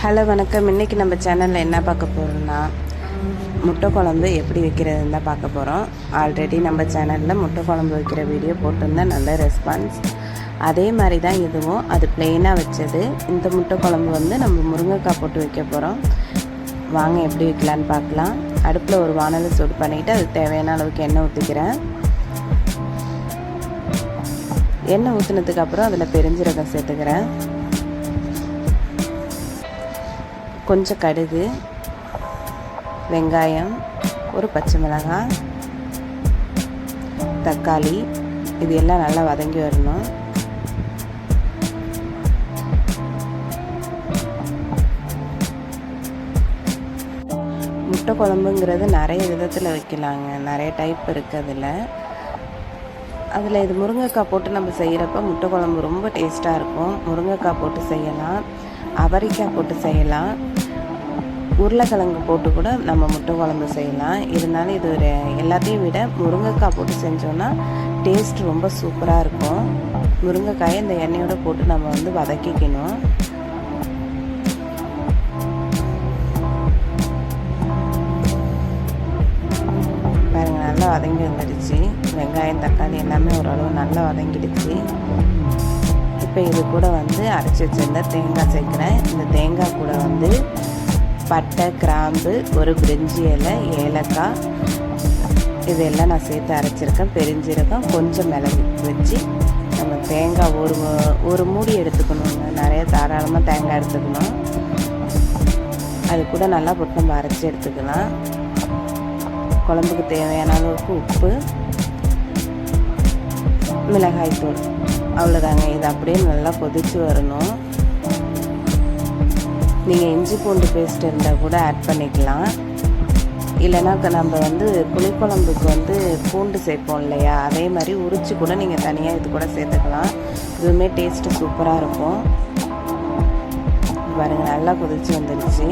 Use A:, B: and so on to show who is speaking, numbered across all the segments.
A: Hello வணக்கம். இன்றைக்கி நம்ம சேனலில் என்ன பார்க்க போகிறோம்னா முட்டை குழம்பு எப்படி வைக்கிறதுன்னு தான் பார்க்க போகிறோம் ஆல்ரெடி நம்ம சேனலில் முட்டை குழம்பு வைக்கிற வீடியோ போட்டிருந்தேன் நல்ல ரெஸ்பான்ஸ் அதே மாதிரி தான் இதுவும். அது பிளெயினாக வச்சது. இந்த முட்டை குழம்பு வந்து நம்ம முருங்கைக்காய் போட்டு வைக்க போகிறோம் வாங்க எப்படி வைக்கலான்னு பார்க்கலாம். அடுப்பில் ஒரு வானலை சூடு பண்ணிவிட்டு அதுக்கு தேவையான அளவுக்கு எண்ணெய் ஊற்றிக்கிறேன் எண்ணெய் ஊற்றினதுக்கப்புறம் அதில் பெருஞ்சீரகம் சேர்த்துக்கிறேன். கொஞ்சம் கடுகு வெங்காயம் ஒரு பச்சை மிளகாய் தக்காளி இது எல்லாம் நல்லா வதங்கி வரணும். முட்டை குழம்புங்கிறது நிறைய விதத்தில் வைக்கலாங்க. நிறைய டைப் இருக்குது அதில். அதில் இது முருங்கைக்காய் போட்டு நம்ம செய்கிறப்ப முட்டை குழம்பு ரொம்ப டேஸ்ட்டாக இருக்கும். முருங்கைக்காய் போட்டு செய்யலாம். அவரைக்காய் போட்டு செய்யலாம். உருளைக்கிழங்கு போட்டு கூட நம்ம முட்டை குழம்பு செய்யலாம். இருந்தாலும் இது ஒரு எல்லாத்தையும் விட முருங்கைக்காய் போட்டு செஞ்சோன்னா டேஸ்ட் ரொம்ப சூப்பராக இருக்கும். முருங்கைக்காயை இந்த எண்ணெயோடு போட்டு நம்ம வந்து வதக்கிக்கணும். பாருங்கள் நல்லா வதங்கி வந்துடுச்சு. வெங்காயம் தக்காளி எல்லாமே ஓரளவு நல்லா வதங்கிடுச்சு. இப்போ இது கூட வந்து அரைச்சி வச்சிருந்த தேங்காய் சேர்க்குறேன். இந்த தேங்காய் கூட வந்து பட்டை கிராம்பு ஒரு பிரிஞ்சி இலை ஏலக்காய். இதெல்லாம் நான் சேர்த்து அரைச்சிருக்கேன். பெருஞ்சீரகம் கொஞ்சம் மிளகு வச்சு நம்ம தேங்காய் ஒரு ஒரு மூடி எடுத்துக்கணுங்க நிறைய தாராளமாக தேங்காய் எடுத்துக்கணும் அது கூட நல்லா போட்டு நம்ம அரைச்சி எடுத்துக்கலாம். குழம்புக்கு தேவையான அளவுக்கு உப்பு மிளகாய் தூள் அவ்வளோதாங்க இது அப்படியே நல்லா கொதித்து வரணும். நீங்கள் இஞ்சி பூண்டு பேஸ்ட் இருந்தால் கூட ஆட் பண்ணிக்கலாம். இல்லைனா நம்ம வந்து புளிக்குழம்புக்கு வந்து பூண்டு சேர்ப்போம் இல்லையா? அதே மாதிரி உரிச்சு கூட நீங்கள் தனியாக இது கூட சேர்த்துக்கலாம். இதுவுமே டேஸ்ட்டு சூப்பராக இருக்கும். பாருங்க நல்லா கொதிச்சு வந்துடுச்சு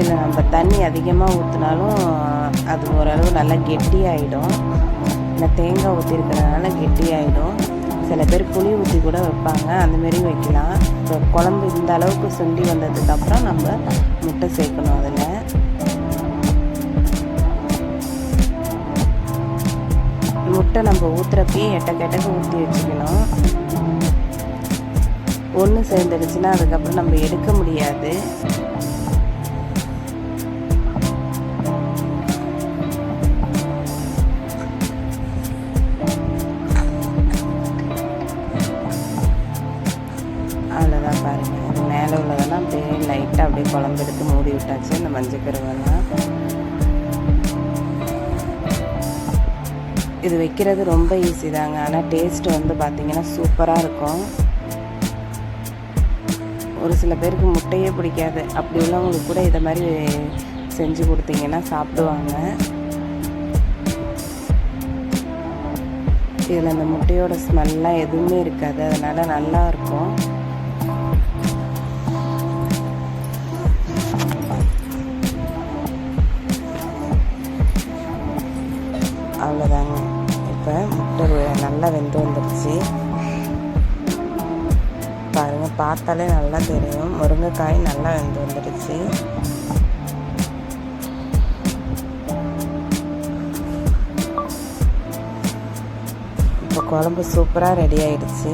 A: இல்லை நம்ம தண்ணி அதிகமாக ஊற்றினாலும் அது ஓரளவு நல்லா கெட்டியாகிடும் இந்த தேங்காய் ஊற்றிருக்கிறதுனால கெட்டியாயிடும். சில பேர் புளி ஊற்றி கூட வைப்பாங்க. அந்தமாரி வைக்கலாம். இப்போ குழம்பு இந்த அளவுக்கு சுண்டி வந்ததுக்கப்புறம் நம்ம முட்டை சேர்க்கணும் அதில். முட்டை நம்ம ஊற்றுறப்பயே எட்ட கெட்டக்கு ஊற்றி வச்சுக்கணும். ஒன்று சேர்ந்துடுச்சுன்னா அதுக்கப்புறம் நம்ம எடுக்க முடியாது. பாருங்கள் அது மேலே உள்ளதெல்லாம் அப்படியே லைட்டாக அப்படியே குழம்பு எடுத்து மூடி விட்டாச்சு. இந்த மஞ்சள் கருவெல்லாம் இது வைக்கிறது ரொம்ப ஈஸி தாங்க. ஆனால் டேஸ்ட் வந்து பார்த்திங்கன்னா சூப்பராக இருக்கும். ஒரு சில பேருக்கு முட்டையே பிடிக்காது. அப்படி உள்ளவங்களுக்கு கூட இதை மாதிரி செஞ்சு கொடுத்தீங்கன்னா சாப்பிடுவாங்க. இதில் அந்த முட்டையோட ஸ்மெல்லாம் எதுவுமே இருக்காது. அதனால் நல்லா ஒரு நல்லா வெந்து வந்துடுச்சு பாருங்கள் பார்த்தாலே நல்லா தெரியும். முருங்கைக்காய் நல்லா வெந்து வந்துடுச்சு இப்போ குழம்பு சூப்பராக ரெடி ஆயிடுச்சு.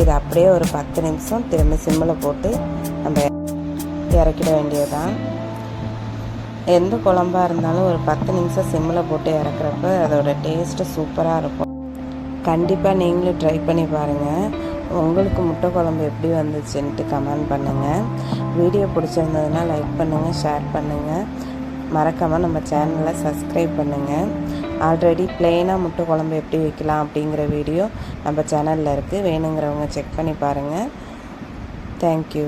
A: இது அப்படியே ஒரு பத்து நிமிஷம் திரும்ப சிம்மில் போட்டு நம்ம இறக்கிட வேண்டியதுதான். எந்த குழம்பாக இருந்தாலும் ஒரு பத்து நிமிஷம் சிம்மில் போட்டு இறக்குறப்ப அதோட டேஸ்ட்டு சூப்பராக இருக்கும். கண்டிப்பாக நீங்களும் ட்ரை பண்ணி பாருங்கள் உங்களுக்கு முட்டை குழம்பு எப்படி வந்துச்சுன்ட்டு கமெண்ட் பண்ணுங்கள் வீடியோ பிடிச்சிருந்ததுன்னா லைக் பண்ணுங்கள் ஷேர் பண்ணுங்கள் மறக்காமல் நம்ம சேனலை சப்ஸ்கிரைப் பண்ணுங்கள் ஆல்ரெடி பிளெயினாக முட்டை குழம்பு எப்படி வைக்கலாம் அப்படிங்கிற வீடியோ நம்ம சேனலில் இருக்குது வேணுங்கிறவங்க செக் பண்ணி பாருங்கள் தேங்க்யூ